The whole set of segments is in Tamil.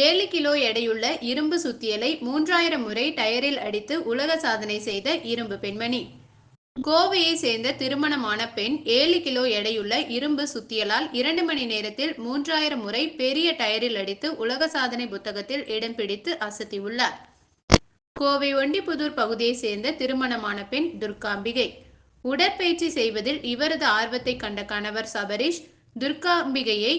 ஏழு கிலோ எடையுள்ள இரும்பு சுத்தியலை மூன்றாயிரம் முறை டயரில் அடித்து உலக சாதனை செய்த இரும்பு பெண்மணி. கோவையை சேர்ந்த திருமணமான பெண் ஏழு கிலோ எடையுள்ள இரும்பு சுத்தியலால் இரண்டு மணி நேரத்தில் மூன்றாயிரம் முறை பெரிய டயரில் அடித்து உலக சாதனை புத்தகத்தில் இடம் பிடித்து அசத்தியுள்ளார். கோவை ஒண்டிப்புதூர் பகுதியை சேர்ந்த திருமணமான பெண் துர்காம்பிகை. உடற்பயிற்சி செய்வதில் இவரது ஆர்வத்தை கண்ட கணவர் சபரீஷ் துர்காம்பிகையை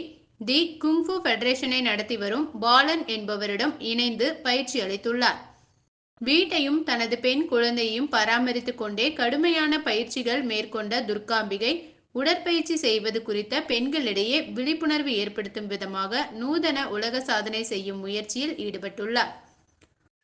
தி குங்ஃபு ஃபெடரேஷனை நடத்தி வரும் பாலன் என்பவரிடம் இணைந்து பயிற்சி அளித்துள்ளார். வீட்டையும் தனது பெண் குழந்தையையும் பராமரித்துக் கொண்டே கடுமையான பயிற்சிகள் மேற்கொண்ட துர்காம்பிகை உடற்பயிற்சி செய்வது குறித்த பெண்களிடையே விழிப்புணர்வு ஏற்படுத்தும் விதமாக நூதன உலக சாதனை செய்யும் முயற்சியில் ஈடுபட்டுள்ளார்.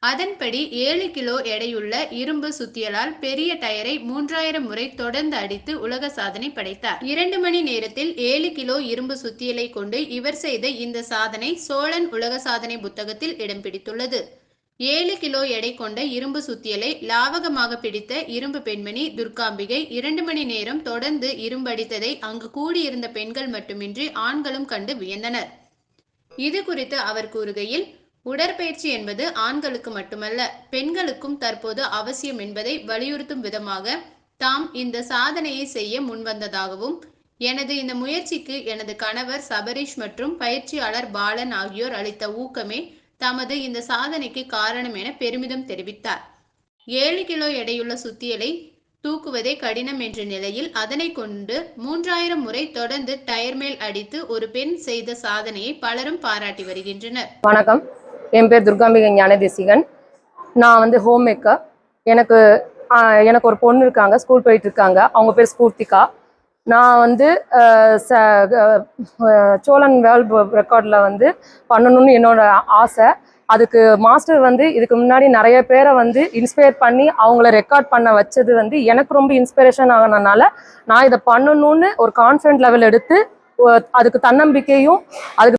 அதன்படி ஏழு கிலோ எடையுள்ள இரும்பு சுத்தியலால் பெரிய டயரை மூன்றாயிரம் முறை தொடர்ந்து அடித்து உலக சாதனை படைத்தார். இரண்டு மணி நேரத்தில் ஏழு கிலோ இரும்பு சுத்தியலை கொண்டு இவர் செய்த இந்த சாதனை சோழன் உலக சாதனை புத்தகத்தில் இடம் பிடித்துள்ளது. ஏழு கிலோ எடை கொண்ட இரும்பு சுத்தியலை லாவகமாக பிடித்த இரும்பு பெண்மணி துர்காம்பிகை இரண்டு மணி நேரம் தொடர்ந்து இரும்படித்ததை அங்கு கூடியிருந்த பெண்கள் மட்டுமின்றி ஆண்களும் கண்டு வியந்தனர். இது குறித்து அவர் கூறுகையில் உடற்பயிற்சி என்பது ஆண்களுக்கு மட்டுமல்ல பெண்களுக்கும் தற்போது அவசியம் என்பதை வலியுறுத்தும் விதமாக தாம் இந்த சாதனையை செய்ய முன்வந்ததாகவும் எனது இந்த முயற்சிக்கு எனது கணவர் சபரீஷ் மற்றும் பயிற்சியாளர் பாலன் ஆகியோர் அளித்த ஊக்கமே தமது இந்த சாதனைக்கு காரணம் என பெருமிதம் தெரிவித்தார். ஏழு கிலோ எடையுள்ள சுத்தியலை தூக்குவதே கடினம் என்ற நிலையில் அதனை கொண்டு மூன்றாயிரம் முறை தொடர்ந்து டயர் மேல் அடித்து ஒரு பெண் செய்த சாதனையை பலரும் பாராட்டி வருகின்றனர். வணக்கம். என் பேர் துர்காம்பிகை ஞானதேசிகன். நான் வந்து ஹோம் மேக்கர் எனக்கு எனக்கு ஒரு பொண்ணு இருக்காங்க ஸ்கூல் போயிட்டு இருக்காங்க. அவங்க பேர் ஸ்பூர்த்திகா. நான் வந்து ச- சோழன் வேர்ல்ட் ரெக்கார்டில் வந்து பண்ணணும்னு என்னோட ஆசை. அதுக்கு மாஸ்டர் வந்து இதுக்கு முன்னாடி நிறைய பேரை வந்து இன்ஸ்பயர் பண்ணி அவங்கள ரெக்கார்ட் பண்ண வச்சது வந்து எனக்கு ரொம்ப இன்ஸ்பிரேஷன் ஆனதுனால நான் இதை பண்ணணும்னு ஒரு கான்ஃபிடென்ட் லெவல் எடுத்து அதுக்கு தன்னம்பிக்கையும் அதுக்கு